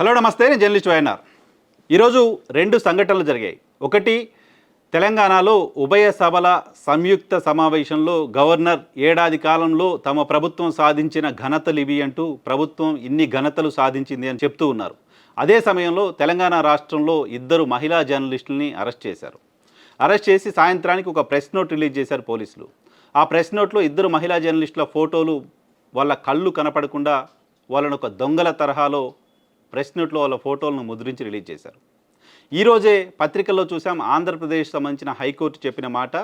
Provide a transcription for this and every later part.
Hello నమస్తే నేను journalist YNR. ఈరోజు రెండు సంఘటనలు జరిగాయి. ఒకటి తెలంగాణలో ఉభయ సభల సంయుక్త సమావేశంలో గవర్నర్ ఏడాది కాలంలో తమ ప్రభుత్వం సాధించిన ఘనతలు ఇవి అంటూ ప్రభుత్వం ఇన్ని ఘనతలు సాధించింది అని చెప్తూ ఉన్నారు. అదే సమయంలో తెలంగాణ రాష్ట్రంలో ఇద్దరు మహిళా జర్నలిస్టుల్ని అరెస్ట్ చేశారు. అరెస్ట్ చేసి సాయంత్రానికి ఒక ప్రెస్ నోట్ రిలీజ్ చేశారు పోలీసులు. ఆ ప్రెస్ నోట్లో ఇద్దరు మహిళా జర్నలిస్టుల ఫోటోలు వాళ్ళ కళ్ళు కనపడకుండా వాళ్ళను ఒక దొంగల తరహాలో ప్రెస్ నోట్లో వాళ్ళ ఫోటోలను ముద్రించి రిలీజ్ చేశారు. ఈరోజే పత్రికల్లో చూసాం ఆంధ్రప్రదేశ్ సంబంధించిన హైకోర్టు చెప్పిన మాట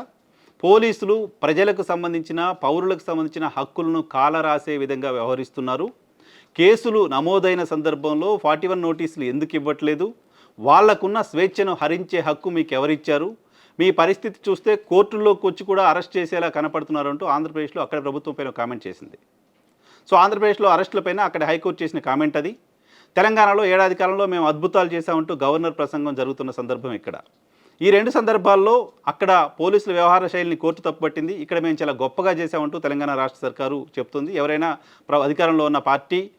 పోలీసులు ప్రజలకు సంబంధించిన పౌరులకు సంబంధించిన హక్కులను కాలరాసే విధంగా వ్యవహరిస్తున్నారు. కేసులు నమోదైన సందర్భంలో ఫార్టీ వన్ నోటీసులు ఎందుకు ఇవ్వట్లేదు? వాళ్ళకున్న స్వేచ్ఛను హరించే హక్కు మీకు ఎవరిచ్చారు మీ పరిస్థితి చూస్తే కోర్టుల్లోకి వచ్చి కూడా అరెస్ట్ చేసేలా కనపడుతున్నారంటూ ఆంధ్రప్రదేశ్లో అక్కడ ప్రభుత్వం పైన కామెంట్ చేసింది. సో ఆంధ్రప్రదేశ్లో అరెస్టులపైన అక్కడ హైకోర్టు చేసిన కామెంట్ అది. తెలంగాణలో ఏడాది కాలంలో మేము అద్భుతాలు చేశామంటూ గవర్నర్ ప్రసంగం జరుగుతున్న సందర్భం ఇక్కడ. ఈ రెండు సందర్భాల్లో అక్కడ పోలీసుల వ్యవహార శైలిని కోర్టు తప్పుపట్టింది. ఇక్కడ మేము చాలా గొప్పగా చేశామంటూ తెలంగాణ రాష్ట్ర సర్కారు చెప్తుంది. ఎవరైనా ప్ర- అధికారంలో ఉన్న పార్టీ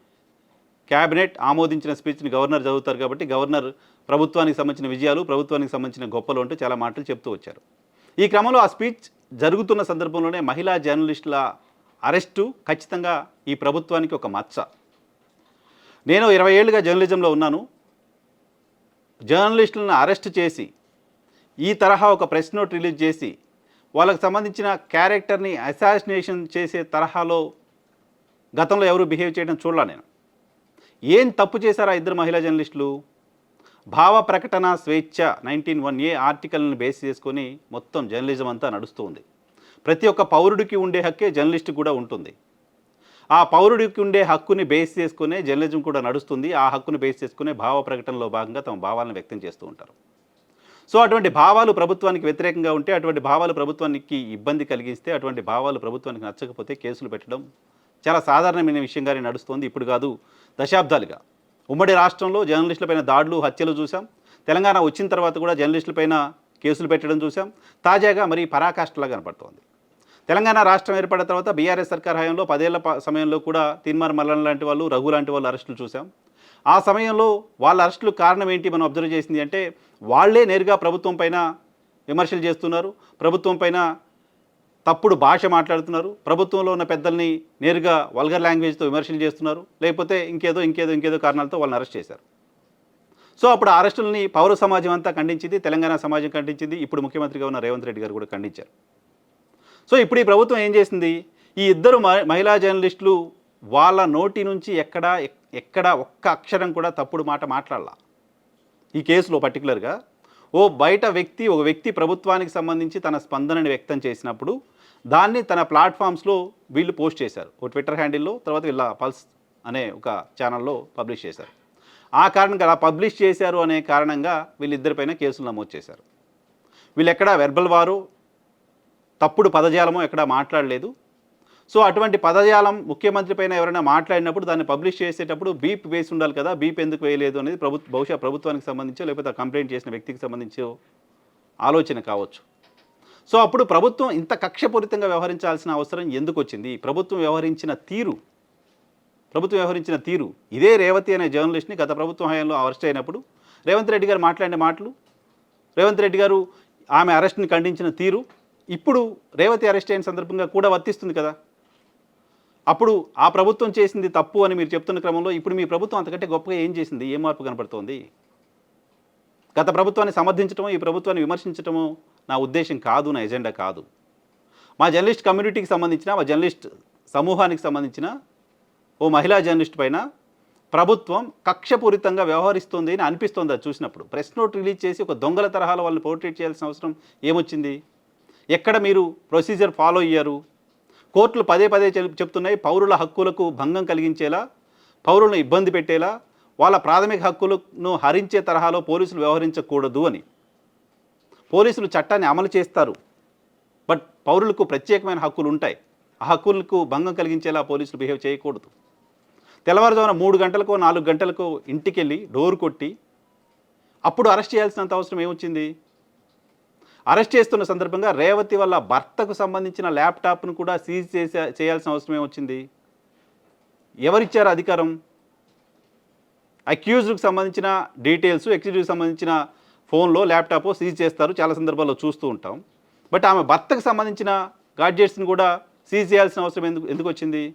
క్యాబినెట్ ఆమోదించిన స్పీచ్ని గవర్నర్ చదువుతారు కాబట్టి గవర్నర్ ప్రభుత్వానికి సంబంధించిన విజయాలు ప్రభుత్వానికి సంబంధించిన గొప్పలు అంటూ చాలా మాటలు చెప్తూ వచ్చారు. ఈ క్రమంలో ఆ స్పీచ్ జరుగుతున్న సందర్భంలోనే మహిళా జర్నలిస్టుల అరెస్టు ఖచ్చితంగా ఈ ప్రభుత్వానికి ఒక మచ్చ. నేను ఇరవై ఏళ్ళుగా జర్నలిజంలో ఉన్నాను. జర్నలిస్టులను అరెస్ట్ చేసి ఈ తరహా ఒక ప్రెస్ నోట్ రిలీజ్ చేసి వాళ్ళకు సంబంధించిన క్యారెక్టర్ని అసాసినేషన్ చేసే తరహాలో గతంలో ఎవరు బిహేవ్ చేయడం చూడలా నేను. ఏం తప్పు చేశారా ఇద్దరు మహిళా జర్నలిస్టులు? భావ ప్రకటన స్వేచ్ఛ నైన్టీన్ వన్ ఏ ఆర్టికల్ని బేస్ చేసుకొని మొత్తం జర్నలిజం అంతా నడుస్తూ ఉంది. ప్రతి ఒక్క పౌరుడికి ఉండే హక్కే జర్నలిస్ట్ కూడా ఉంటుంది. ఆ పౌరుడికి ఉండే హక్కుని బేస్ చేసుకునే జర్నలిజం కూడా నడుస్తుంది. ఆ హక్కుని బేస్ చేసుకునే భావ ప్రకటనలో భాగంగా తమ భావాలను వ్యక్తం చేస్తూ ఉంటారు. సో అటువంటి భావాలు ప్రభుత్వానికి వ్యతిరేకంగా ఉంటే అటువంటి భావాలు ప్రభుత్వానికి ఇబ్బంది కలిగిస్తే అటువంటి భావాలు ప్రభుత్వానికి నచ్చకపోతే కేసులు పెట్టడం చాలా సాధారణమైన విషయంగానే నడుస్తోంది. ఇప్పుడు కాదు దశాబ్దాలుగా. ఉమ్మడి రాష్ట్రంలో జర్నలిస్టులపైన దాడులు హత్యలు చూసాం తెలంగాణ వచ్చిన తర్వాత కూడా జర్నలిస్టులపైన కేసులు పెట్టడం చూసాం తాజాగా మరి పరాకాష్ఠలా కనపడుతోంది. తెలంగాణ రాష్ట్రం ఏర్పడిన తర్వాత బీఆర్ఎస్ సర్కార్ హయాంలో పదేళ్ళ సమయంలో కూడా తీన్మార్ మల్లన్ లాంటి వాళ్ళు రఘు లాంటి వాళ్ళు అరెస్టులు చూసాం ఆ సమయంలో వాళ్ళ అరెస్టులు కారణం ఏంటి మనం అబ్జర్వ్ చేసింది అంటే వాళ్ళే నేరుగా ప్రభుత్వం పైన విమర్శలు చేస్తున్నారు. ప్రభుత్వం పైన తప్పుడు భాష మాట్లాడుతున్నారు. ప్రభుత్వంలో ఉన్న పెద్దల్ని నేరుగా వల్గర్ లాంగ్వేజ్తో విమర్శలు చేస్తున్నారు. లేకపోతే ఇంకేదో ఇంకేదో ఇంకేదో కారణాలతో వాళ్ళని అరెస్ట్ చేశారు. సో అప్పుడు ఆ అరెస్టుల్ని పౌర సమాజం అంతా ఖండించింది తెలంగాణ సమాజం ఖండించింది. ఇప్పుడు ముఖ్యమంత్రిగా ఉన్న రేవంత్ రెడ్డి గారు కూడా ఖండించారు. సో ఇప్పుడు ఈ ప్రభుత్వం ఏం చేసింది? ఈ ఇద్దరు మహిళా జర్నలిస్టులు వాళ్ళ నోటి నుంచి ఎక్కడ ఎక్కడ ఒక్క అక్షరం కూడా తప్పుడు మాట మాట్లాడాల. ఈ కేసులో పర్టికులర్గా ఓ బయట వ్యక్తి ఒక వ్యక్తి ప్రభుత్వానికి సంబంధించి తన స్పందనని వ్యక్తం చేసినప్పుడు దాన్ని తన ప్లాట్ఫామ్స్లో వీళ్ళు పోస్ట్ చేశారు. ఓ ట్విట్టర్ హ్యాండిల్లో తర్వాత వీళ్ళ పల్స్ అనే ఒక ఛానల్లో పబ్లిష్ చేశారు. ఆ కారణంగా అలా పబ్లిష్ చేశారు అనే కారణంగా వీళ్ళిద్దరిపైన కేసులు నమోదు చేశారు. వీళ్ళు వెర్బల్ వారు తప్పుడు పదజాలమో ఎక్కడా మాట్లాడలేదు. సో అటువంటి పదజాలం ముఖ్యమంత్రి పైన ఎవరైనా మాట్లాడినప్పుడు దాన్ని పబ్లిష్ చేసేటప్పుడు బీప్ వేసి ఉండాలి కదా బీప్ ఎందుకు వేయలేదు అనేది ప్రభుత్వ బహుశా ప్రభుత్వానికి సంబంధించో లేకపోతే కంప్లైంట్ చేసిన వ్యక్తికి సంబంధించో ఆలోచన కావచ్చు. సో అప్పుడు ప్రభుత్వం ఇంత కక్షపూరితంగా వ్యవహరించాల్సిన అవసరం ఎందుకు వచ్చింది? ప్రభుత్వం వ్యవహరించిన తీరు ప్రభుత్వం వ్యవహరించిన తీరు ఇదే రేవతి అనే జర్నలిస్ట్ని గత ప్రభుత్వం హయాంలో అరెస్ట్ అయినప్పుడు రేవంత్ రెడ్డి గారు మాట్లాడిన మాటలు రేవంత్ రెడ్డి గారు ఆమె అరెస్ట్ని ఖండించిన తీరు ఇప్పుడు రేవతి అరెస్ట్ అయిన సందర్భంగా కూడా వర్తిస్తుంది కదా? అప్పుడు ఆ ప్రభుత్వం చేసింది తప్పు అని మీరు చెప్తున్న క్రమంలో ఇప్పుడు మీ ప్రభుత్వం అంతకంటే గొప్పగా ఏం చేసింది? ఏ మార్పు కనపడుతోంది? గత ప్రభుత్వాన్ని సమర్థించడమో ఈ ప్రభుత్వాన్ని విమర్శించడమో నా ఉద్దేశం కాదు నా ఎజెండా కాదు. మా జర్నలిస్ట్ కమ్యూనిటీకి సంబంధించిన మా జర్నలిస్ట్ సమూహానికి సంబంధించిన ఓ మహిళా జర్నలిస్ట్ పైన ప్రభుత్వం కక్షపూరితంగా వ్యవహరిస్తుంది అని అనిపిస్తుంది అది చూసినప్పుడు. ప్రెస్ నోట్ రిలీజ్ చేసి ఒక దొంగల తరహాలో వాళ్ళని పోర్ట్రేట్ చేయాల్సిన అవసరం ఏమొచ్చింది? ఎక్కడ మీరు ప్రొసీజర్ ఫాలో అయ్యారు? కోర్టులు పదే పదే చెప్- చెప్తున్నాయి పౌరుల హక్కులకు భంగం కలిగించేలా పౌరులను ఇబ్బంది పెట్టేలా వాళ్ళ ప్రాథమిక హక్కులను హరించే తరహాలో పోలీసులు వ్యవహరించకూడదు అని. పోలీసులు చట్టాన్ని అమలు చేస్తారు బట్ పౌరులకు ప్రత్యేకమైన హక్కులు ఉంటాయి. ఆ హక్కులకు భంగం కలిగించేలా పోలీసులు బిహేవ్ చేయకూడదు. తెల్లవారుజామున మూడు గంటలకో నాలుగు గంటలకో ఇంటికి వెళ్ళి డోర్ కొట్టి అప్పుడు అరెస్ట్ చేయాల్సినంత అవసరం ఏమొచ్చింది? అరెస్ట్ చేస్తున్న సందర్భంగా రేవతి వల్ల భర్తకు సంబంధించిన ల్యాప్టాప్ను కూడా సీజ్ చేసే చేయాల్సిన అవసరం ఏమొచ్చింది ఎవరిచ్చారు అధికారం? అక్యూజ్డ్కి సంబంధించిన డీటెయిల్స్ అక్యూజ్డ్కి సంబంధించిన ఫోన్లో ల్యాప్టాప్ సీజ్ చేస్తారు. చాలా సందర్భాల్లో చూస్తూ ఉంటాం. బట్ ఆమె భర్తకు సంబంధించిన గాడ్జెట్స్ని కూడా సీజ్ చేయాల్సిన అవసరం ఎందుకు ఎందుకు వచ్చింది?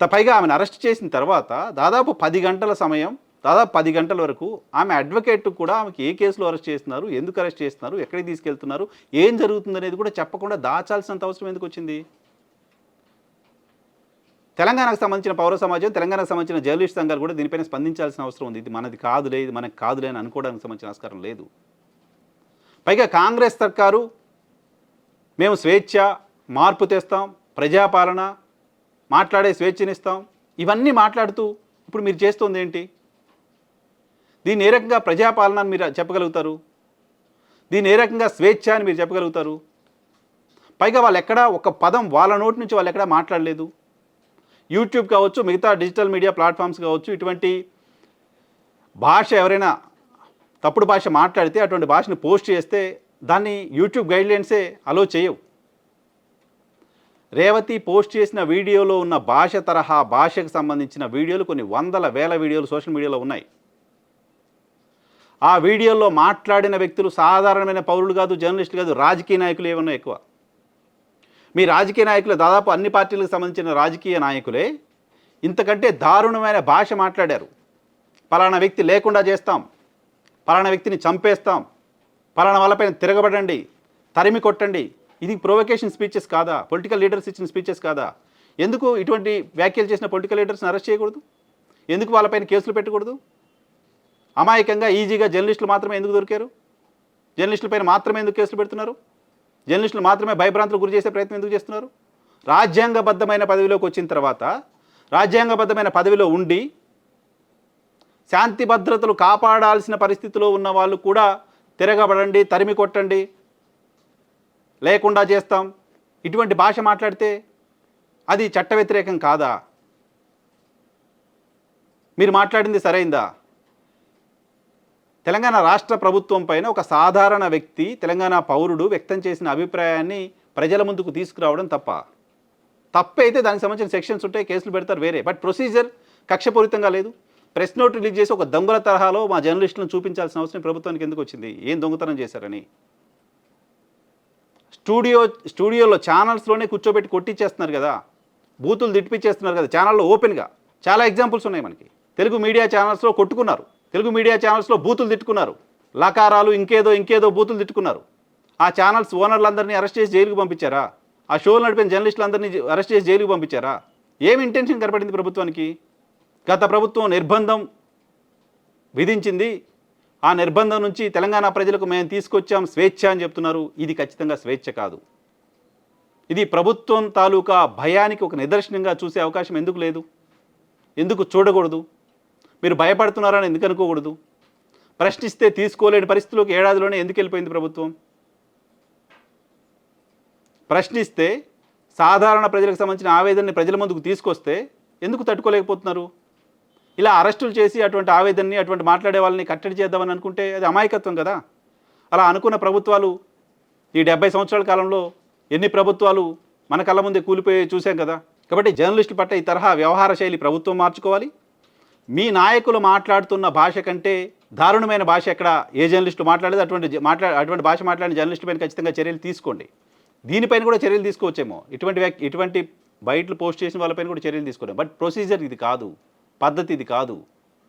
త- పైగా ఆమెను అరెస్ట్ చేసిన తర్వాత దాదాపు పది గంటల సమయం దాదాపు పది గంటల వరకు ఆమె అడ్వకేట్ కూడా ఆమెకి ఏ కేసులో అరెస్ట్ చేస్తున్నారు ఎందుకు అరెస్ట్ చేస్తున్నారు ఎక్కడికి తీసుకెళ్తున్నారు ఏం జరుగుతుంది అనేది కూడా చెప్పకుండా దాచాల్సినంత అవసరం ఎందుకు వచ్చింది? తెలంగాణకు సంబంధించిన పౌర సమాజం తెలంగాణకు సంబంధించిన జర్నలిస్ట్ సంఘాలు కూడా దీనిపైన స్పందించాల్సిన అవసరం ఉంది. ఇది మనది కాదులే ఇది మనకు కాదులే అని అనుకోవడానికి సంబంధించిన ఆస్కారం లేదు. పైగా కాంగ్రెస్ సర్కారు మేము స్వేచ్ఛ మార్పు తెస్తాం ప్రజాపాలన మాట్లాడే స్వేచ్ఛనిస్తాం ఇవన్నీ మాట్లాడుతూ ఇప్పుడు మీరు చేస్తుంది ఏంటి? దీన్ని ఏ రకంగా ప్రజాపాలన అని మీరు చెప్పగలుగుతారు? దీన్ని ఏ రకంగా స్వేచ్ఛ అని మీరు చెప్పగలుగుతారు? పైగా వాళ్ళు ఎక్కడా ఒక పదం వాళ్ళ నోటి నుంచి వాళ్ళు ఎక్కడా మాట్లాడలేదు. యూట్యూబ్ కావచ్చు మిగతా డిజిటల్ మీడియా ప్లాట్ఫామ్స్ కావచ్చు ఇటువంటి భాష ఎవరైనా తప్పుడు భాష మాట్లాడితే అటువంటి భాషను పోస్ట్ చేస్తే దాన్ని యూట్యూబ్ గైడ్లైన్సే అలో చేయవు. రేవతి పోస్ట్ చేసిన వీడియోలో ఉన్న భాష తరహా భాషకు సంబంధించిన వీడియోలు కొన్ని వందల వేల వీడియోలు సోషల్ మీడియాలో ఉన్నాయి. ఆ వీడియోలో మాట్లాడిన వ్యక్తులు సాధారణమైన పౌరులు కాదు జర్నలిస్టులు కాదు రాజకీయ నాయకులు ఏమన్నా ఎక్కువ? మీ రాజకీయ నాయకులు దాదాపు అన్ని పార్టీలకు సంబంధించిన రాజకీయ నాయకులే. ఇంతకంటే దారుణమైన భాష మాట్లాడారు. పలానా వ్యక్తి లేకుండా చేస్తాం. పలానా వ్యక్తిని చంపేస్తాం. పలానా వాళ్ళపైన తిరగబడండి. తరిమి కొట్టండి. ఇది ప్రొవకేషన్ స్పీచెస్ కాదా? పొలిటికల్ లీడర్స్ ఇచ్చిన స్పీచెస్ కాదా? ఎందుకు ఇటువంటి వ్యాఖ్యలు చేసిన పొలిటికల్ లీడర్స్ని అరెస్ట్ చేయకూడదు? ఎందుకు వాళ్ళపైన కేసులు పెట్టకూడదు? అమాయకంగా ఈజీగా జర్నలిస్టులు మాత్రమే ఎందుకు దొరికారు? జర్నలిస్టులపైన మాత్రమే ఎందుకు కేసులు పెడుతున్నారు? జర్నలిస్టులు మాత్రమే భయభ్రాంతులు గురి చేసే ప్రయత్నం ఎందుకు చేస్తున్నారు? రాజ్యాంగబద్ధమైన పదవిలోకి వచ్చిన తర్వాత రాజ్యాంగబద్ధమైన పదవిలో ఉండి శాంతి భద్రతలు కాపాడాల్సిన పరిస్థితిలో ఉన్న వాళ్ళు కూడా తిరగబడండి తరిమి కొట్టండి లేకుండా చేస్తాం. ఇటువంటి భాష మాట్లాడితే అది చట్ట వ్యతిరేకం కాదా? మీరు మాట్లాడింది సరైందా? తెలంగాణ రాష్ట్ర ప్రభుత్వం పైన ఒక సాధారణ వ్యక్తి తెలంగాణ పౌరుడు వ్యక్తం చేసిన అభిప్రాయాన్ని ప్రజల ముందుకు తీసుకురావడం తప్ప. తప్పైతే దానికి సంబంధించిన సెక్షన్స్ ఉంటాయి కేసులు పెడతారు వేరే. బట్ ప్రొసీజర్ కక్షపూరితంగా లేదు. ప్రెస్ నోట్ రిలీజ్ చేసి ఒక దొంగల తరహాలో మా జర్నలిస్టులను చూపించాల్సిన అవసరం ప్రభుత్వానికి ఎందుకు వచ్చింది? ఏం దొంగతనం చేశారని. స్టూడియో స్టూడియోలో ఛానల్స్లోనే కూర్చోబెట్టి కొట్టించేస్తున్నారు కదా. బూతులు తిట్టిపించేస్తున్నారు కదా. ఛానల్లో ఓపెన్గా. చాలా ఎగ్జాంపుల్స్ ఉన్నాయి మనకి. తెలుగు మీడియా ఛానల్స్లో కొట్టుకున్నారు. తెలుగు మీడియా ఛానల్స్లో బూతులు తిట్టుకున్నారు. లకారాలు ఇంకేదో ఇంకేదో బూతులు తిట్టుకున్నారు. ఆ ఛానల్స్ ఓనర్లందరినీ అరెస్ట్ చేసి జైలుకు పంపించారా? ఆ షోలు నడిపిన జర్నలిస్టులందరినీ అరెస్ట్ చేసి జైలుకు పంపించారా? ఏమి ఇంటెన్షన్ కనపడింది ప్రభుత్వానికి? గత ప్రభుత్వం నిర్బంధం విధించింది. ఆ నిర్బంధం నుంచి తెలంగాణ ప్రజలకు మేము తీసుకొచ్చాం స్వేచ్ఛ అని చెప్తున్నారు. ఇది ఖచ్చితంగా స్వేచ్ఛ కాదు. ఇది ప్రభుత్వం తాలూకా భయానికి ఒక నిదర్శనంగా చూసే అవకాశం ఎందుకు లేదు? ఎందుకు చూడకూడదు? మీరు భయపడుతున్నారని ఎందుకు అనుకోకూడదు? ప్రశ్నిస్తే తీసుకోలేని పరిస్థితుల్లోకి ఏడాదిలోనే ఎందుకు వెళ్ళిపోయింది ప్రభుత్వం? ప్రశ్నిస్తే సాధారణ ప్రజలకు సంబంధించిన ఆవేదనని ప్రజల ముందుకు తీసుకొస్తే ఎందుకు తట్టుకోలేకపోతున్నారు? ఇలా అరెస్టులు చేసి అటువంటి ఆవేదనని అటువంటి మాట్లాడే వాళ్ళని కట్టడి చేద్దామని అనుకుంటే అది అమాయకత్వం కదా? అలా అనుకున్న ప్రభుత్వాలు ఈ డెబ్బై సంవత్సరాల కాలంలో ఎన్ని ప్రభుత్వాలు మన కళ్ళ ముందే కూలిపోయి చూసాం కదా? కాబట్టి జర్నలిస్టుల పట్ల ఈ తరహా వ్యవహార శైలి ప్రభుత్వం మార్చుకోవాలి. మీ నాయకులు మాట్లాడుతున్న భాష కంటే దారుణమైన భాష ఎక్కడ? ఏ జర్నలిస్టు మాట్లాడేది అటువంటి మాట్లా అటువంటి భాష మాట్లాడిన జర్నలిస్టు పైన ఖచ్చితంగా చర్యలు తీసుకోండి. దీనిపైన కూడా చర్యలు తీసుకోవచ్చేమో. ఇటువంటి వ్యక్తి ఇటువంటి బయటలు పోస్ట్ చేసిన వాళ్ళపైన కూడా చర్యలు తీసుకోండి బట్ ప్రొసీజర్ ఇది కాదు. పద్ధతి ఇది కాదు.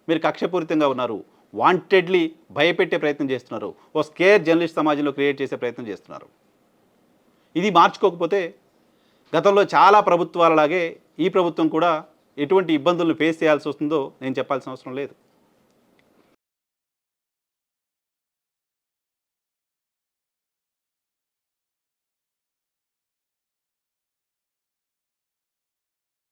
మీరు కక్షపూరితంగా ఉన్నారు. వాంటెడ్లీ భయపెట్టే ప్రయత్నం చేస్తున్నారు. ఓ స్కేర్ జర్నలిస్ట్ సమాజంలో క్రియేట్ చేసే ప్రయత్నం చేస్తున్నారు. ఇది మార్చుకోకపోతే గతంలో చాలా ప్రభుత్వాలలాగే ఈ ప్రభుత్వం కూడా ఎటువంటి ఇబ్బందులను ఫేస్ చేయాల్సి వస్తుందో నేను చెప్పాల్సిన అవసరం లేదు.